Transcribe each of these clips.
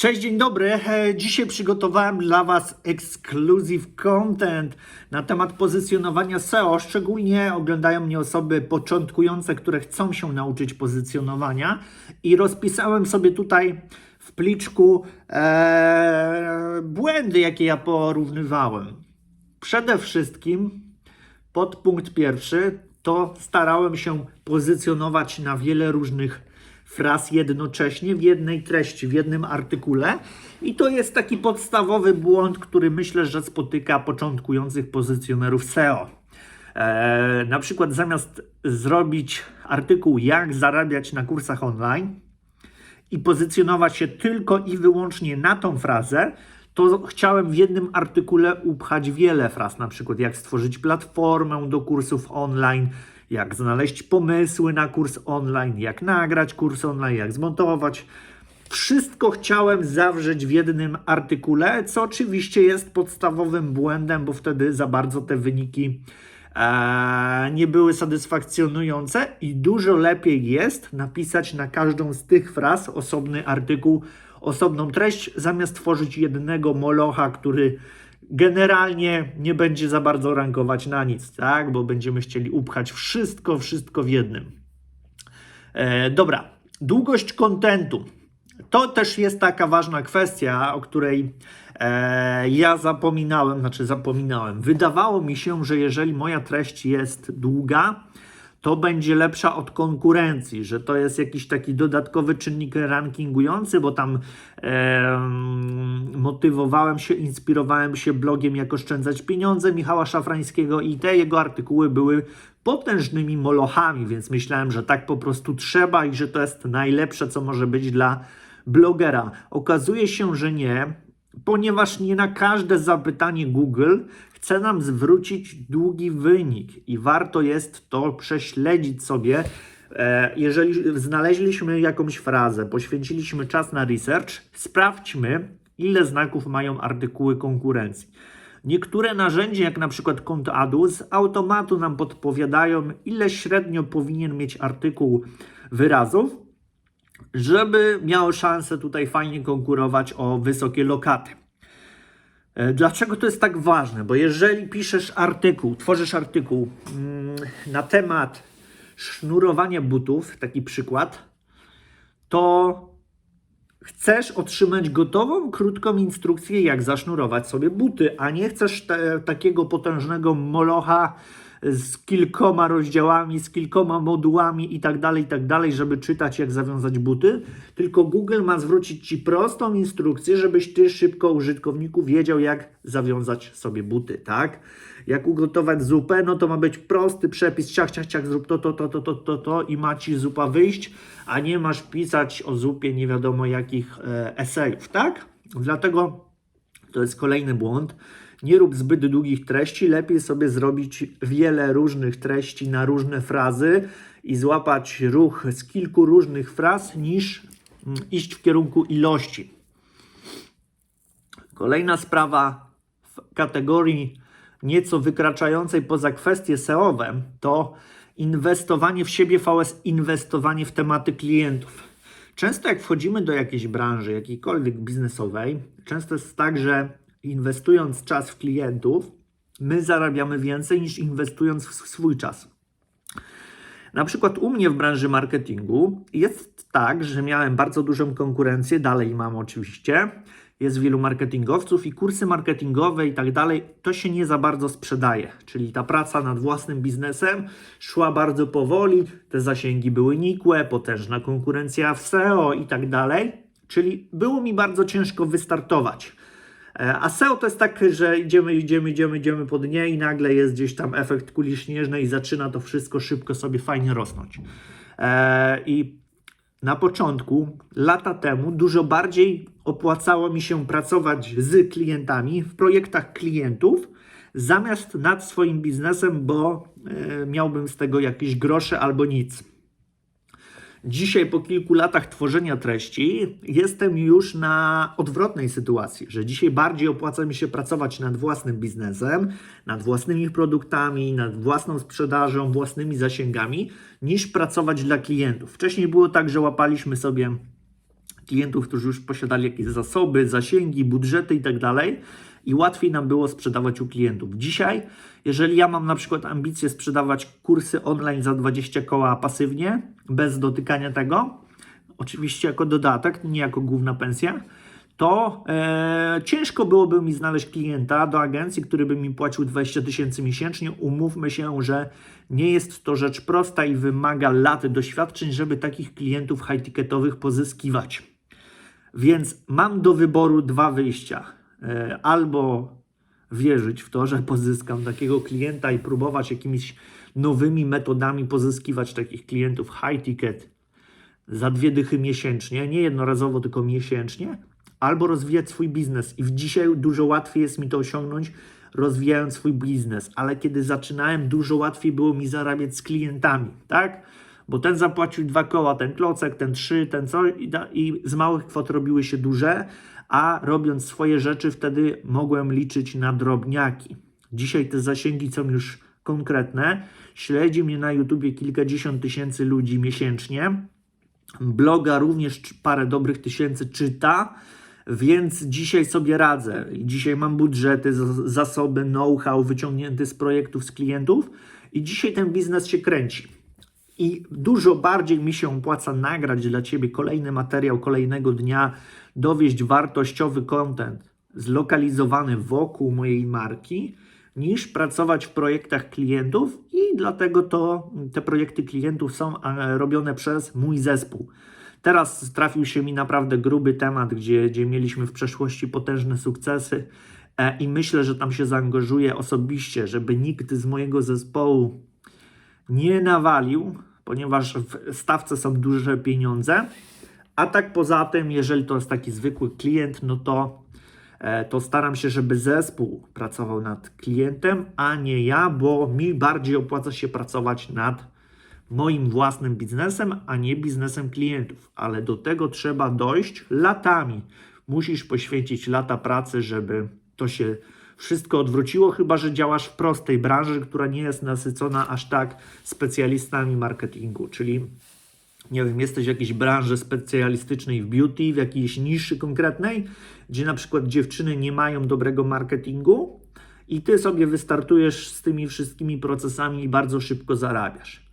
Cześć, dzień dobry. E, Dzisiaj przygotowałem dla Was exclusive content na temat pozycjonowania SEO. Szczególnie oglądają mnie osoby początkujące, które chcą się nauczyć pozycjonowania i rozpisałem sobie tutaj w pliczku e, błędy, jakie ja porównywałem. Przede wszystkim Podpunkt pierwszy to starałem się pozycjonować na wiele różnych fraz jednocześnie w jednej treści, w jednym artykule. I to jest taki podstawowy błąd, który myślę, że spotyka początkujących pozycjonerów SEO. Eee, na przykład zamiast zrobić artykuł jak zarabiać na kursach online, i pozycjonować się tylko i wyłącznie na tą frazę, to chciałem w jednym artykule upchać wiele fraz, na przykład jak stworzyć platformę do kursów online, jak znaleźć pomysły na kurs online, jak nagrać kurs online, jak zmontować. Wszystko chciałem zawrzeć w jednym artykule, co oczywiście jest podstawowym błędem, bo wtedy za bardzo te wyniki e, nie były satysfakcjonujące i dużo lepiej jest napisać na każdą z tych fraz osobny artykuł, osobną treść, zamiast tworzyć jednego molocha, który generalnie nie będzie za bardzo rankować na nic, tak? Bo będziemy chcieli upchać wszystko, wszystko w jednym. E, dobra, długość kontentu. To też jest taka ważna kwestia, o której e, ja zapominałem, znaczy zapominałem. Wydawało mi się, że jeżeli moja treść jest długa, to będzie lepsza od konkurencji, że to jest jakiś taki dodatkowy czynnik rankingujący, bo tam e, motywowałem się, inspirowałem się blogiem Jak oszczędzać pieniądze Michała Szafrańskiego i te jego artykuły były potężnymi molochami, więc myślałem, że tak po prostu trzeba i że to jest najlepsze, co może być dla blogera. Okazuje się, że nie, ponieważ nie na każde zapytanie Google chce nam zwrócić długi wynik i warto jest to prześledzić sobie. E, Jeżeli znaleźliśmy jakąś frazę, poświęciliśmy czas na research, sprawdźmy, ile znaków mają artykuły konkurencji. Niektóre narzędzia, jak na przykład Contadu, z automatu nam podpowiadają, ile średnio powinien mieć artykuł wyrazów, żeby miało szansę tutaj fajnie konkurować o wysokie lokaty. E, Dlaczego to jest tak ważne? Bo jeżeli piszesz artykuł, tworzysz artykuł mm, na temat sznurowania butów, taki przykład, to chcesz otrzymać gotową, krótką instrukcję, jak zasznurować sobie buty, a nie chcesz te, takiego potężnego molocha z kilkoma rozdziałami, z kilkoma modułami i tak dalej, i tak dalej, żeby czytać, jak zawiązać buty. Tylko Google ma zwrócić Ci prostą instrukcję, żebyś Ty szybko użytkowniku wiedział, jak zawiązać sobie buty, tak? Jak ugotować zupę, no to ma być prosty przepis, ciach, ciach, ciach, zrób to, to, to, to, to, to, to i ma Ci zupa wyjść, a nie masz pisać o zupie nie wiadomo jakich e, tak? Dlatego to jest kolejny błąd. Nie rób zbyt długich treści, lepiej sobie zrobić wiele różnych treści na różne frazy i złapać ruch z kilku różnych fraz, niż mm, iść w kierunku ilości. Kolejna sprawa w kategorii nieco wykraczającej poza kwestie SEO-owe to inwestowanie w siebie vs inwestowanie w tematy klientów. Często jak wchodzimy do jakiejś branży, jakiejkolwiek biznesowej, często jest tak, że inwestując czas w klientów, my zarabiamy więcej niż inwestując w swój czas. Na przykład u mnie w branży marketingu jest tak, że miałem bardzo dużą konkurencję, dalej mam oczywiście. Jest wielu marketingowców i kursy marketingowe i tak dalej, to się nie za bardzo sprzedaje. Czyli ta praca nad własnym biznesem szła bardzo powoli, te zasięgi były nikłe, potężna konkurencja w SEO i tak dalej. Czyli było mi bardzo ciężko wystartować. E, A SEO to jest tak, że idziemy, idziemy, idziemy, idziemy po dnie i nagle jest gdzieś tam efekt kuli śnieżnej i zaczyna to wszystko szybko sobie fajnie rosnąć. E, I na początku, lata temu, dużo bardziej opłacało mi się pracować z klientami w projektach klientów, zamiast nad swoim biznesem, bo e, miałbym z tego jakieś grosze albo nic. Dzisiaj, po kilku latach tworzenia treści, jestem już na odwrotnej sytuacji, że dzisiaj bardziej opłaca mi się pracować nad własnym biznesem, nad własnymi produktami, nad własną sprzedażą, własnymi zasięgami, niż pracować dla klientów. Wcześniej było tak, że łapaliśmy sobie klientów, którzy już posiadali jakieś zasoby, zasięgi, budżety i tak i łatwiej nam było sprzedawać u klientów. Dzisiaj, jeżeli ja mam na przykład ambicje sprzedawać kursy online za 20 koła pasywnie, bez dotykania tego, oczywiście jako dodatek, nie jako główna pensja, to e, ciężko byłoby mi znaleźć klienta do agencji, który by mi płacił 20 tysięcy miesięcznie. Umówmy się, że nie jest to rzecz prosta i wymaga lat doświadczeń, żeby takich klientów high-ticketowych pozyskiwać. Więc mam do wyboru dwa wyjścia. E, albo wierzyć w to, że pozyskam takiego klienta i próbować jakimiś nowymi metodami pozyskiwać takich klientów high ticket za dwie dychy miesięcznie, nie jednorazowo, tylko miesięcznie, albo rozwijać swój biznes. I dzisiaj dużo łatwiej jest mi to osiągnąć, rozwijając swój biznes. Ale kiedy zaczynałem, dużo łatwiej było mi zarabiać z klientami, tak? Bo ten zapłacił dwa koła, ten klocek, ten trzy, ten co, i, da, i z małych kwot robiły się duże, a robiąc swoje rzeczy, wtedy mogłem liczyć na drobniaki. Dzisiaj te zasięgi są już konkretne. Śledzi mnie na YouTubie kilkadziesiąt tysięcy ludzi miesięcznie. Bloga również parę dobrych tysięcy czyta, więc dzisiaj sobie radzę. Dzisiaj mam budżety, zasoby, know-how wyciągnięty z projektów, z klientów i dzisiaj ten biznes się kręci. I dużo bardziej mi się opłaca nagrać dla Ciebie kolejny materiał kolejnego dnia, dowieść wartościowy content zlokalizowany wokół mojej marki, niż pracować w projektach klientów i dlatego to te projekty klientów są e, robione przez mój zespół. Teraz trafił się mi naprawdę gruby temat, gdzie, gdzie mieliśmy w przeszłości potężne sukcesy e, i myślę, że tam się zaangażuję osobiście, żeby nikt z mojego zespołu nie nawalił, ponieważ w stawce są duże pieniądze. A tak poza tym, jeżeli to jest taki zwykły klient, no to, e, to staram się, żeby zespół pracował nad klientem, a nie ja, bo mi bardziej opłaca się pracować nad moim własnym biznesem, a nie biznesem klientów. Ale do tego trzeba dojść latami. Musisz poświęcić lata pracy, żeby to się wszystko odwróciło, chyba że działasz w prostej branży, która nie jest nasycona aż tak specjalistami marketingu, czyli nie wiem, jesteś w jakiejś branży specjalistycznej w beauty, w jakiejś niszy konkretnej, gdzie na przykład dziewczyny nie mają dobrego marketingu i ty sobie wystartujesz z tymi wszystkimi procesami i bardzo szybko zarabiasz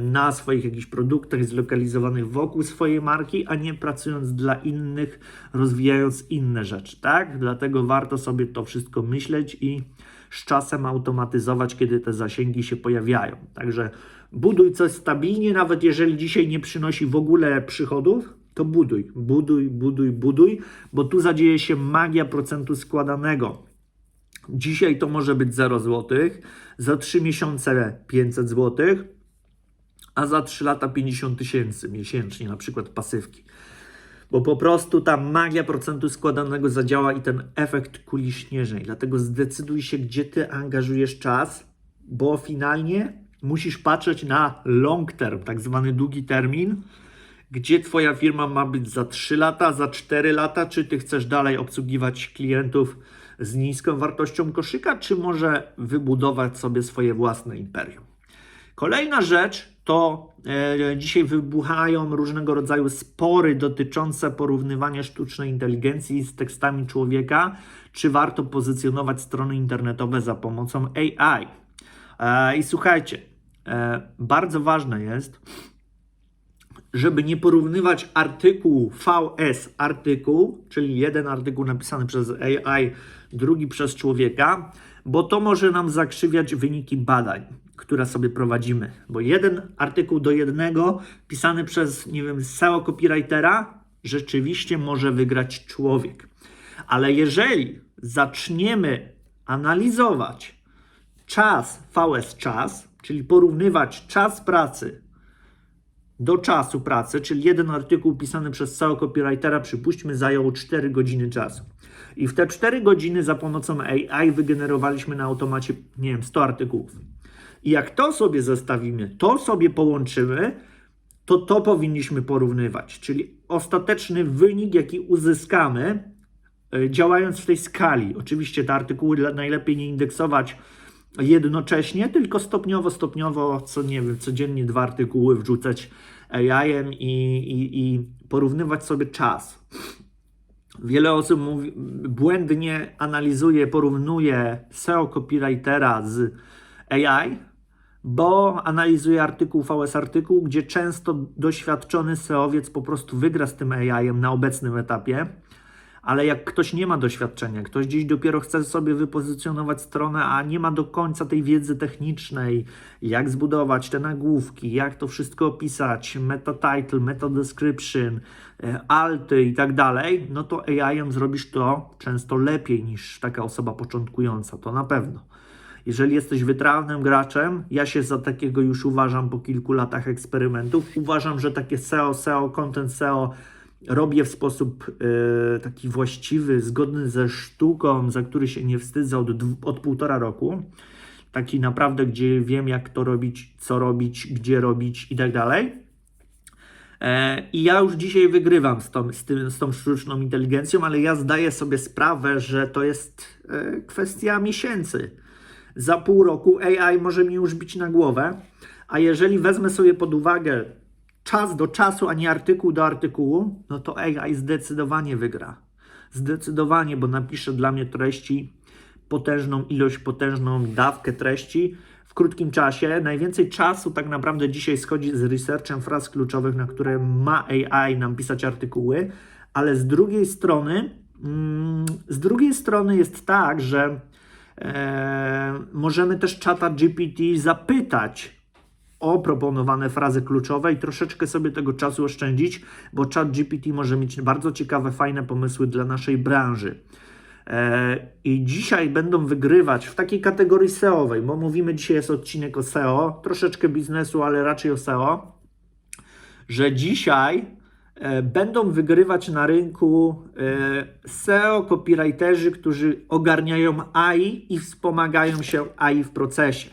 na swoich jakichś produktach zlokalizowanych wokół swojej marki, a nie pracując dla innych, rozwijając inne rzeczy, tak? Dlatego warto sobie to wszystko myśleć i z czasem automatyzować, kiedy te zasięgi się pojawiają. Także buduj coś stabilnie, nawet jeżeli dzisiaj nie przynosi w ogóle przychodów, to buduj, buduj, buduj, buduj, bo tu zadzieje się magia procentu składanego. Dzisiaj to może być 0 zł, za 3 miesiące 500 zł, a za 3 lata 50 tysięcy miesięcznie, na przykład pasywki. Bo po prostu ta magia procentu składanego zadziała i ten efekt kuli śnieżnej. Dlatego zdecyduj się, gdzie ty angażujesz czas, bo finalnie musisz patrzeć na long term, tak zwany długi termin, gdzie Twoja firma ma być za 3 lata, za 4 lata, czy Ty chcesz dalej obsługiwać klientów z niską wartością koszyka, czy może wybudować sobie swoje własne imperium. Kolejna rzecz to e, dzisiaj wybuchają różnego rodzaju spory dotyczące porównywania sztucznej inteligencji z tekstami człowieka, czy warto pozycjonować strony internetowe za pomocą AI. E, I słuchajcie, e, bardzo ważne jest, żeby nie porównywać artykułu VS artykuł, czyli jeden artykuł napisany przez AI, drugi przez człowieka, bo to może nam zakrzywiać wyniki badań, które sobie prowadzimy. Bo jeden artykuł do jednego pisany przez, nie wiem, SEO copywritera rzeczywiście może wygrać człowiek. Ale jeżeli zaczniemy analizować czas, VS czas, czyli porównywać czas pracy do czasu pracy, czyli jeden artykuł pisany przez SEO copywritera, przypuśćmy, zajął 4 godziny czasu. I w te 4 godziny za pomocą AI wygenerowaliśmy na automacie, nie wiem, 100 artykułów. I jak to sobie zestawimy, to sobie połączymy, to to powinniśmy porównywać. Czyli ostateczny wynik, jaki uzyskamy, e, działając w tej skali. Oczywiście te artykuły najlepiej nie indeksować jednocześnie, tylko stopniowo, stopniowo, co nie wiem, codziennie dwa artykuły wrzucać AI-em i, i, i porównywać sobie czas. Wiele osób mówi, błędnie analizuje, porównuje SEO copywritera z AI, bo analizuje artykuł VS artykuł, gdzie często doświadczony SEOwiec po prostu wygra z tym AI-em na obecnym etapie. Ale jak ktoś nie ma doświadczenia, ktoś gdzieś dopiero chce sobie wypozycjonować stronę, a nie ma do końca tej wiedzy technicznej, jak zbudować te nagłówki, jak to wszystko opisać, meta title, meta description, e, alty i tak dalej, no to AI-em zrobisz to często lepiej niż taka osoba początkująca, to na pewno. Jeżeli jesteś wytrawnym graczem, ja się za takiego już uważam po kilku latach eksperymentów. Uważam, że takie SEO, SEO, content SEO robię w sposób e, taki właściwy, zgodny ze sztuką, za który się nie wstydzę od, od półtora roku. Taki naprawdę, gdzie wiem, jak to robić, co robić, gdzie robić i tak dalej. E, I ja już dzisiaj wygrywam z tą, z, tym, z tą sztuczną inteligencją, ale ja zdaję sobie sprawę, że to jest e, kwestia miesięcy. Za pół roku AI może mi już bić na głowę, a jeżeli wezmę sobie pod uwagę czas do czasu, a nie artykuł do artykułu, no to AI zdecydowanie wygra. Zdecydowanie, bo napisze dla mnie treści, potężną ilość, potężną dawkę treści w krótkim czasie. Najwięcej czasu tak naprawdę dzisiaj schodzi z researchem fraz kluczowych, na które ma AI nam pisać artykuły, ale z drugiej strony, mm, z drugiej strony jest tak, że e, możemy też czata GPT zapytać o proponowane frazy kluczowe i troszeczkę sobie tego czasu oszczędzić, bo chat GPT może mieć bardzo ciekawe, fajne pomysły dla naszej branży. E, I dzisiaj będą wygrywać w takiej kategorii SEO-owej, bo mówimy dzisiaj jest odcinek o SEO, troszeczkę biznesu, ale raczej o SEO, że dzisiaj e, będą wygrywać na rynku e, SEO copywriterzy, którzy ogarniają AI i wspomagają się AI w procesie.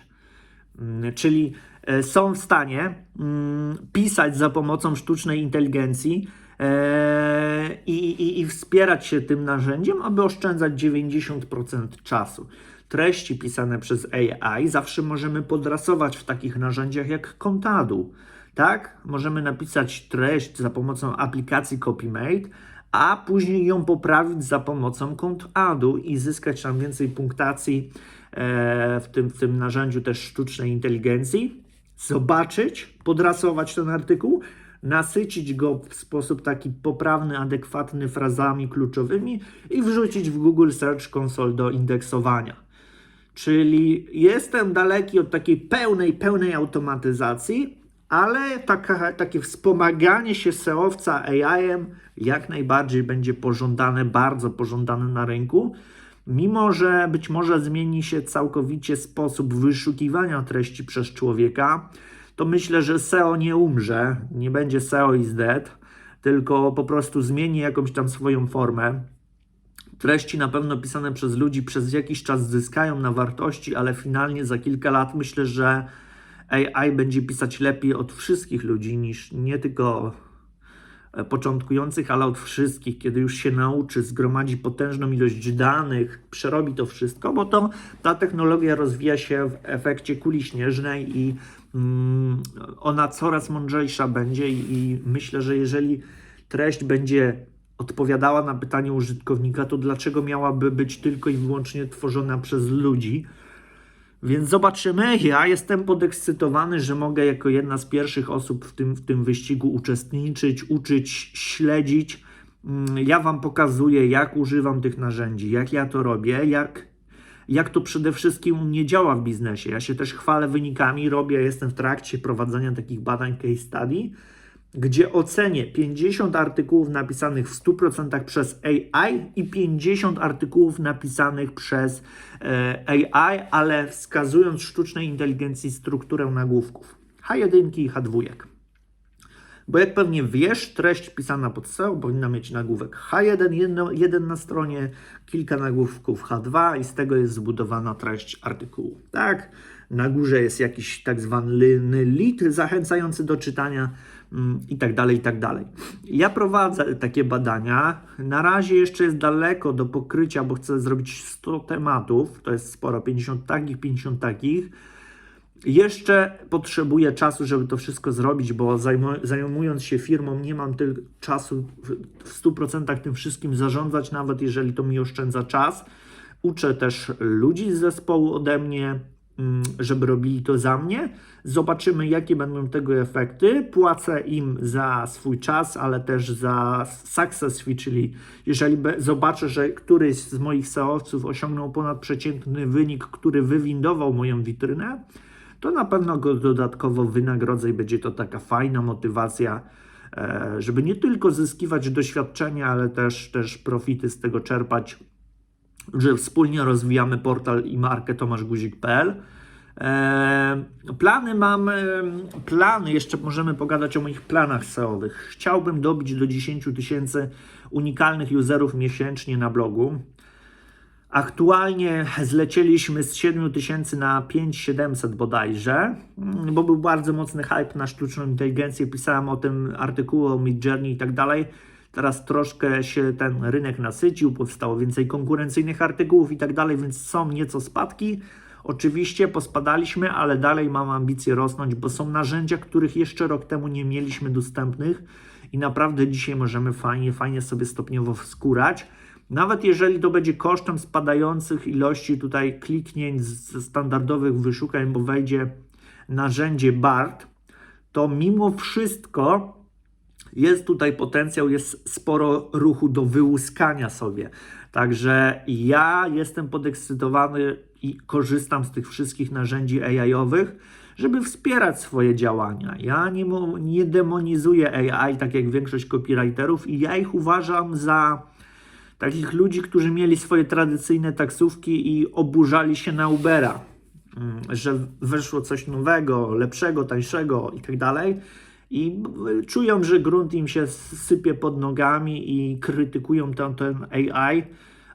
Mm, Czyli są w stanie mm, pisać za pomocą sztucznej inteligencji e, i, i, i wspierać się tym narzędziem, aby oszczędzać 90% czasu. Treści pisane przez AI zawsze możemy podrasować w takich narzędziach jak Contadu. Tak? Możemy napisać treść za pomocą aplikacji CopyMate, a później ją poprawić za pomocą Contadu i zyskać tam więcej punktacji e, w, tym, w tym narzędziu też sztucznej inteligencji, zobaczyć, podrasować ten artykuł, nasycić go w sposób taki poprawny, adekwatny frazami kluczowymi i wrzucić w Google Search Console do indeksowania. Czyli jestem daleki od takiej pełnej, pełnej automatyzacji, ale taka, takie wspomaganie się SEOwca AI-em jak najbardziej będzie pożądane, bardzo pożądane na rynku. Mimo, że być może zmieni się całkowicie sposób wyszukiwania treści przez człowieka, to myślę, że SEO nie umrze, nie będzie SEO is dead, tylko po prostu zmieni jakąś tam swoją formę. Treści na pewno pisane przez ludzi przez jakiś czas zyskają na wartości, ale finalnie za kilka lat myślę, że AI będzie pisać lepiej od wszystkich ludzi niż nie tylko początkujących, ale od wszystkich, kiedy już się nauczy, zgromadzi potężną ilość danych, przerobi to wszystko, bo to ta technologia rozwija się w efekcie kuli śnieżnej i mm, ona coraz mądrzejsza będzie i, i myślę, że jeżeli treść będzie odpowiadała na pytanie użytkownika, to dlaczego miałaby być tylko i wyłącznie tworzona przez ludzi? Więc zobaczymy. Ja jestem podekscytowany, że mogę jako jedna z pierwszych osób w tym, w tym wyścigu uczestniczyć, uczyć, śledzić. Mm, Ja Wam pokazuję, jak używam tych narzędzi, jak ja to robię, jak, jak to przede wszystkim u mnie działa w biznesie. Ja się też chwalę wynikami, robię, jestem w trakcie prowadzenia takich badań case study, gdzie ocenię 50 artykułów napisanych w 100% przez AI i 50 artykułów napisanych przez e, AI, ale wskazując sztucznej inteligencji strukturę nagłówków H1 i H2. Bo jak pewnie wiesz, treść pisana pod SEO powinna mieć nagłówek H1, jedno, jeden na stronie, kilka nagłówków H2 i z tego jest zbudowana treść artykułu. Tak, na górze jest jakiś tak zwany lead zachęcający do czytania i tak dalej, i tak dalej. Ja prowadzę takie badania. Na razie jeszcze jest daleko do pokrycia, bo chcę zrobić 100 tematów, to jest sporo, 50 takich, 50 takich Jeszcze potrzebuję czasu, żeby to wszystko zrobić, bo zajmu- zajmując się firmą, nie mam tyle czasu w, w 100% tym wszystkim zarządzać, nawet jeżeli to mi oszczędza czas. Uczę też ludzi z zespołu ode mnie, mm, żeby robili to za mnie. Zobaczymy, jakie będą tego efekty. Płacę im za swój czas, ale też za success fee, czyli jeżeli zobaczę, że któryś z moich SEO-owców osiągnął ponadprzeciętny wynik, który wywindował moją witrynę, to na pewno go dodatkowo wynagrodzę i będzie to taka fajna motywacja, e, żeby nie tylko zyskiwać doświadczenia, ale też, też profity z tego czerpać, że wspólnie rozwijamy portal i markę tomaszguzik.pl. E, Plany mam, plany, jeszcze możemy pogadać o moich planach SEO-owych. Chciałbym dobić do 10 tysięcy unikalnych userów miesięcznie na blogu. Aktualnie zlecieliśmy z 7 tysięcy na 5700 bodajże, mm, bo był bardzo mocny hype na sztuczną inteligencję. Pisałem o tym artykuły o Midjourney i tak dalej. Teraz troszkę się ten rynek nasycił, powstało więcej konkurencyjnych artykułów i tak dalej, więc są nieco spadki. Oczywiście pospadaliśmy, ale dalej mam ambicje rosnąć, bo są narzędzia, których jeszcze rok temu nie mieliśmy dostępnych i naprawdę dzisiaj możemy fajnie, fajnie sobie stopniowo wskórać. Nawet jeżeli to będzie kosztem spadających ilości tutaj kliknięć ze standardowych wyszukań, bo wejdzie narzędzie BART, to mimo wszystko jest tutaj potencjał, jest sporo ruchu do wyłuskania sobie. Także ja jestem podekscytowany i korzystam z tych wszystkich narzędzi AI-owych, żeby wspierać swoje działania. Ja nie, nie demonizuję AI, tak jak większość copywriterów, i ja ich uważam za takich ludzi, którzy mieli swoje tradycyjne taksówki i oburzali się na Ubera, Mm, że weszło coś nowego, lepszego, tańszego i tak dalej. I czują, że grunt im się sypie pod nogami i krytykują ten, ten AI,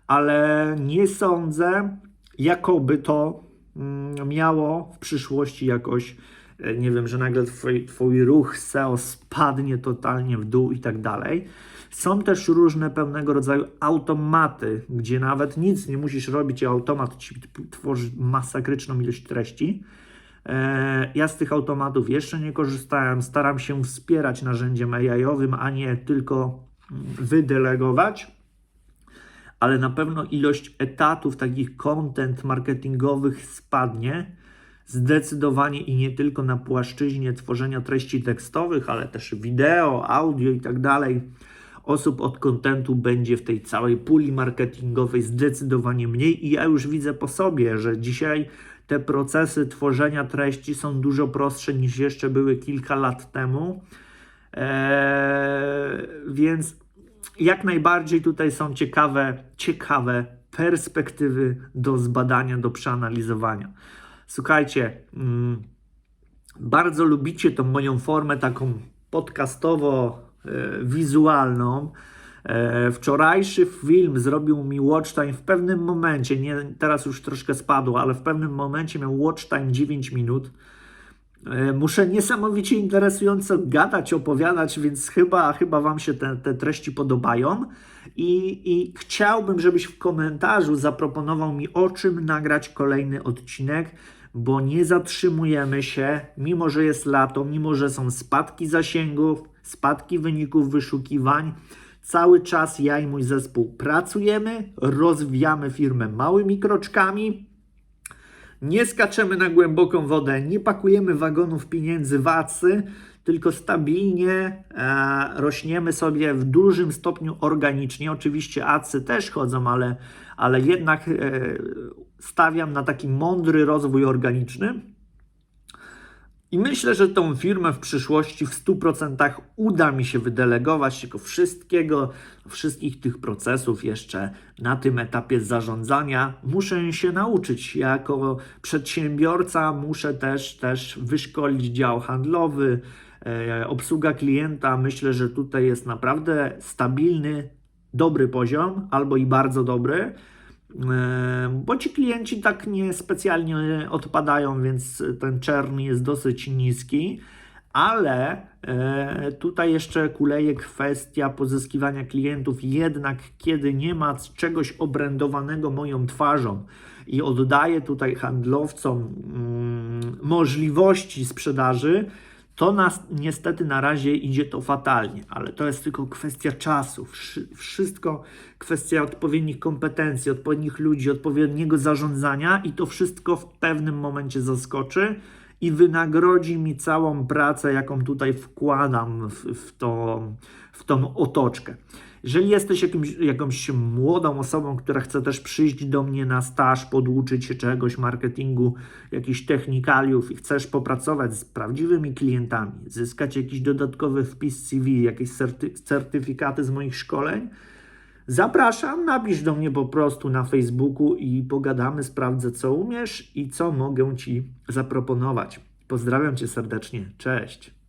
ale nie sądzę, jakoby to mm, miało w przyszłości jakoś, e, nie wiem, że nagle twój, twój ruch SEO spadnie totalnie w dół i tak dalej. Są też różne pewnego rodzaju automaty, gdzie nawet nic nie musisz robić, a automat ci tworzy masakryczną ilość treści. E, Ja z tych automatów jeszcze nie korzystałem. Staram się wspierać narzędziem AI-owym, a nie tylko mm, wydelegować. Ale na pewno ilość etatów takich content marketingowych spadnie zdecydowanie i nie tylko na płaszczyźnie tworzenia treści tekstowych, ale też wideo, audio i tak dalej. Osób od kontentu będzie w tej całej puli marketingowej zdecydowanie mniej i ja już widzę po sobie, że dzisiaj te procesy tworzenia treści są dużo prostsze niż jeszcze były kilka lat temu. Eee, więc jak najbardziej tutaj są ciekawe, ciekawe perspektywy do zbadania, do przeanalizowania. Słuchajcie, mm, bardzo lubicie tą moją formę taką podcastowo-wizualną. E, Wczorajszy film zrobił mi watch time w pewnym momencie, nie, teraz już troszkę spadło, ale w pewnym momencie miał watch time 9 minut. E, Muszę niesamowicie interesująco gadać, opowiadać, więc chyba, chyba Wam się te, te treści podobają. I, I chciałbym, żebyś w komentarzu zaproponował mi, o czym nagrać kolejny odcinek, bo nie zatrzymujemy się, mimo że jest lato, mimo że są spadki zasięgów, spadki wyników wyszukiwań. Cały czas ja i mój zespół pracujemy, rozwijamy firmę małymi kroczkami. Nie skaczemy na głęboką wodę, nie pakujemy wagonów pieniędzy w acy, tylko stabilnie e, rośniemy sobie w dużym stopniu organicznie. Oczywiście acy też chodzą, ale, ale jednak e, stawiam na taki mądry rozwój organiczny. I myślę, że tą firmę w przyszłości w 100% uda mi się wydelegować, tylko wszystkiego, wszystkich tych procesów jeszcze na tym etapie zarządzania muszę się nauczyć. Jako przedsiębiorca muszę też, też wyszkolić dział handlowy, e, obsługa klienta. Myślę, że tutaj jest naprawdę stabilny, dobry poziom, albo i bardzo dobry. Bo ci klienci tak nie specjalnie odpadają, więc ten czern jest dosyć niski, ale e, tutaj jeszcze kuleje kwestia pozyskiwania klientów, jednak kiedy nie ma czegoś obrędowanego moją twarzą i oddaję tutaj handlowcom mm, możliwości sprzedaży, to nas niestety na razie idzie to fatalnie, ale to jest tylko kwestia czasu. Wszy- Wszystko kwestia odpowiednich kompetencji, odpowiednich ludzi, odpowiedniego zarządzania i to wszystko w pewnym momencie zaskoczy i wynagrodzi mi całą pracę, jaką tutaj wkładam w, w, to, w tą otoczkę. Jeżeli jesteś jakimś, jakąś młodą osobą, która chce też przyjść do mnie na staż, poduczyć się czegoś, marketingu, jakichś technikaliów i chcesz popracować z prawdziwymi klientami, zyskać jakiś dodatkowy wpis CV, jakieś certy- certyfikaty z moich szkoleń, zapraszam, napisz do mnie po prostu na Facebooku i pogadamy, sprawdzę co umiesz i co mogę Ci zaproponować. Pozdrawiam Cię serdecznie, cześć.